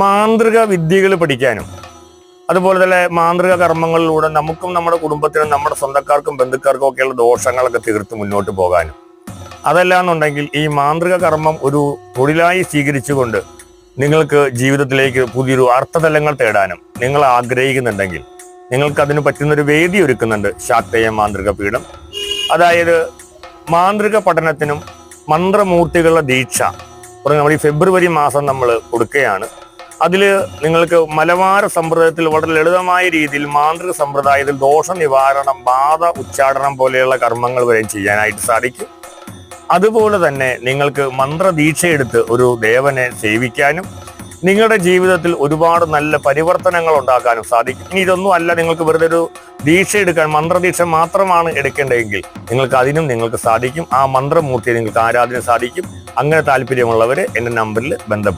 മാന്ത്രിക വിദ്യകൾ പഠിക്കാനും അതുപോലെ തന്നെ മാന്ത്രിക കർമ്മങ്ങളിലൂടെ നമുക്കും നമ്മുടെ കുടുംബത്തിനും നമ്മുടെ സ്വന്തക്കാർക്കും ബന്ധുക്കാർക്കും ഒക്കെയുള്ള ദോഷങ്ങളൊക്കെ തീർത്ത് മുന്നോട്ട് പോകാനും. അതല്ല എന്നുണ്ടെങ്കിൽ ഈ മാന്ത്രിക കർമ്മം ഒരു തൊഴിലായി സ്വീകരിച്ചുകൊണ്ട് നിങ്ങൾക്ക് ജീവിതത്തിലേക്ക് പുതിയൊരു അർത്ഥതലങ്ങൾ തേടാനും നിങ്ങൾ ആഗ്രഹിക്കുന്നുണ്ടെങ്കിൽ നിങ്ങൾക്ക് അതിന് പറ്റുന്നൊരു വേദി ഒരുക്കുന്നുണ്ട് ശാക്തേയ മാന്ത്രിക പീഠം. അതായത് മാന്ത്രിക പഠനത്തിനും മന്ത്രമൂർത്തികളുടെ ദീക്ഷ. നമ്മൾ ഈ ഫെബ്രുവരി മാസം നമ്മൾ കൊടുക്കുകയാണ്. അതിൽ നിങ്ങൾക്ക് മലബാര സമ്പ്രദായത്തിൽ വളരെ ലളിതമായ രീതിയിൽ മാന്ത്രിക സമ്പ്രദായത്തിൽ ദോഷ നിവാരണം ബാധ ഉച്ചാടനം പോലെയുള്ള കർമ്മങ്ങൾ വരെ ചെയ്യാനായിട്ട് സാധിക്കും. അതുപോലെ തന്നെ നിങ്ങൾക്ക് മന്ത്രദീക്ഷ എടുത്ത് ഒരു ദേവനെ സേവിക്കാനും നിങ്ങളുടെ ജീവിതത്തിൽ ഒരുപാട് നല്ല പരിവർത്തനങ്ങൾ ഉണ്ടാക്കാനും സാധിക്കും. ഇനി ഇതൊന്നും അല്ല നിങ്ങൾക്ക് വെറുതെ ഒരു ദീക്ഷ എടുക്കാൻ മന്ത്രദീക്ഷ മാത്രമാണ് എടുക്കേണ്ടതെങ്കിൽ നിങ്ങൾക്ക് അതിനും നിങ്ങൾക്ക് സാധിക്കും. ആ മന്ത്രമൂർത്തിയെ നിങ്ങൾക്ക് ആരാധന സാധിക്കും. അങ്ങനെ താല്പര്യമുള്ളവർ എന്റെ നമ്പറിൽ ബന്ധപ്പെടും